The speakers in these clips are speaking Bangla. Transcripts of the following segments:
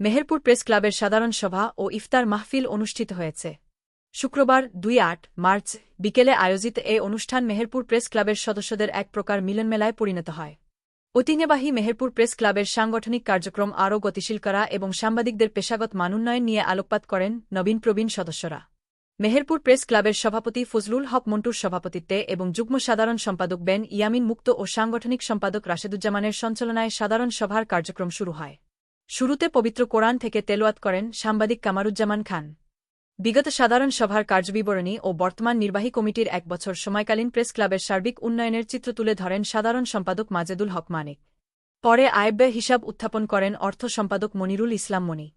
মেহেরপুর প্রেস ক্লাবের সাধারণ সভা ও ইফতার মাহফিল অনুষ্ঠিত হয়েছে। শুক্রবার দুই আট মার্চ বিকেলে আয়োজিত এ অনুষ্ঠান মেহেরপুর প্রেস ক্লাবের সদস্যদের এক প্রকার মিলনমেলায় পরিণত হয়। ঐতিহ্যবাহী মেহেরপুর প্রেস ক্লাবের সাংগঠনিক কার্যক্রম আরও গতিশীল করা এবং সাংবাদিকদের পেশাগত মানোন্নয়ন নিয়ে আলোকপাত করেন নবীন প্রবীণ সদস্যরা। মেহেরপুর প্রেস ক্লাবের সভাপতি ফজলুল হক মন্টুর সভাপতিত্বে এবং যুগ্ম সাধারণ সম্পাদক বেন ইয়ামিন মুক্ত ও সাংগঠনিক সম্পাদক রাশেদুজ্জামানের সঞ্চালনায় সাধারণ সভার কার্যক্রম শুরু হয়। শুরুতে পবিত্র কোরআন থেকে তেলোয়াত করেন সাংবাদিক কামারুজ্জামান খান। বিগত সাধারণ সভার কার্যবিবরণী ও বর্তমান নির্বাহী কমিটির এক বছর সময়কালীন প্রেস ক্লাবের সার্বিক উন্নয়নের চিত্র তুলে ধরেন সাধারণ সম্পাদক মাজেদুল হক মানিক। পরে আয়ব্যয় হিসাব উত্থাপন করেন অর্থ সম্পাদক মনিরুল ইসলাম মনি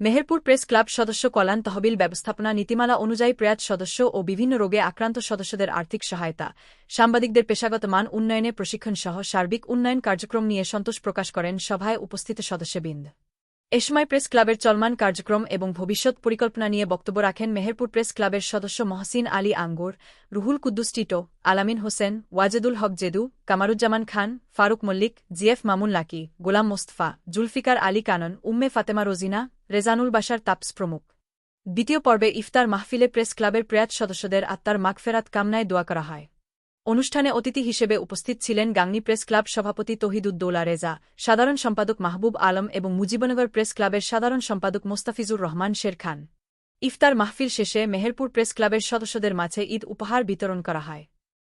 মেহেরপুর প্রেস ক্লাব সদস্য কল্যাণ তহবিল ব্যবস্থাপনা নীতিমালা অনুযায়ী প্রয়াত সদস্য ও বিভিন্ন রোগে আক্রান্ত সদস্যদের আর্থিক সহায়তা। সাংবাদিকদের পেশাগত মান উন্নয়নে প্রশিক্ষণ সহ সার্বিক উন্নয়ন কার্যক্রম নিয়ে সন্তোষ প্রকাশ করেন সভায় উপস্থিত সদস্যবৃন্দ। এ সময় প্রেস ক্লাবের চলমান কার্যক্রম এবং ভবিষ্যৎ পরিকল্পনা নিয়ে বক্তব্য রাখেন মেহেরপুর প্রেস ক্লাবের সদস্য মহসিন আলী আঙ্গুর, রুহুল কুদ্দুস টিটো, আলামিন হোসেন, ওয়াজেদুল হক জেদু, কামারুজ্জামান খান, ফারুক মল্লিক, জিএফ মামুন লাকি, গোলাম মোস্তফা, জুলফিকার আলী কানন, উম্মে ফাতেমা রোজিনা রেজানুল বাসার তাপস প্রমুখ। দ্বিতীয় পর্বে ইফতার মাহফিলে প্রেস ক্লাবের প্রয়াত সদস্যদের আত্মার মাগফেরাত কামনায় দোয়া করা হয়। অনুষ্ঠানে অতিথি হিসেবে উপস্থিত ছিলেন গাংনী প্রেস ক্লাব সভাপতি তহিদুদ্দৌলা রেজা, সাধারণ সম্পাদক মাহবুব আলম এবং মুজিবনগর প্রেস ক্লাবের সাধারণ সম্পাদক মোস্তাফিজুর রহমান শের খান। ইফতার মাহফিল শেষে মেহেরপুর প্রেস ক্লাবের সদস্যদের মাঝে ঈদ উপহার বিতরণ করা হয়।